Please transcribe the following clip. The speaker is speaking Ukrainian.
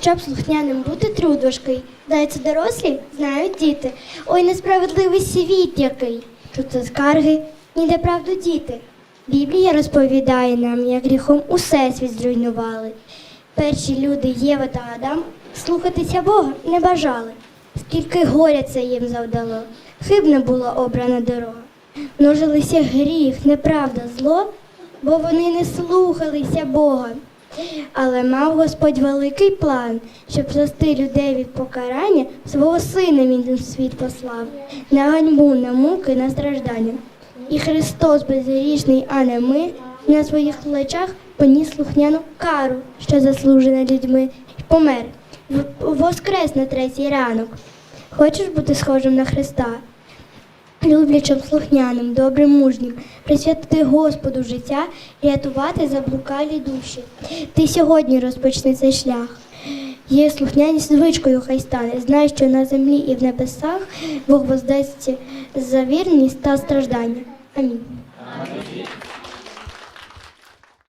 Щоб слухняним бути труд важкий, дається дорослі, знають діти. Ой, несправедливий світ який. Це скарги, ніде правду діти. Біблія розповідає нам, як гріхом усе світ зруйнували. Перші люди Єва та Адам слухатися Бога не бажали. Скільки горя це їм завдало, хибна була обрана дорога. Множилися гріх, неправда, зло, бо вони не слухалися Бога. Але мав Господь великий план, щоб спасти людей від покарання, свого сина він у світ послав, на ганьбу, на муки, на страждання. І Христос безгрішний, а не ми, на своїх плечах поніс слухняну кару, що заслужена людьми, і помер, воскрес на третій ранок. Хочеш бути схожим на Христа? Люблячим, слухняним, добрим, мужнім, присвятити Господу життя рятувати заблукалі душі. Ти сьогодні розпочни цей шлях. Є слухняність звичкою хай стане. Знай, що на землі і в небесах Бог воздасть за вірність та страждання. Амінь.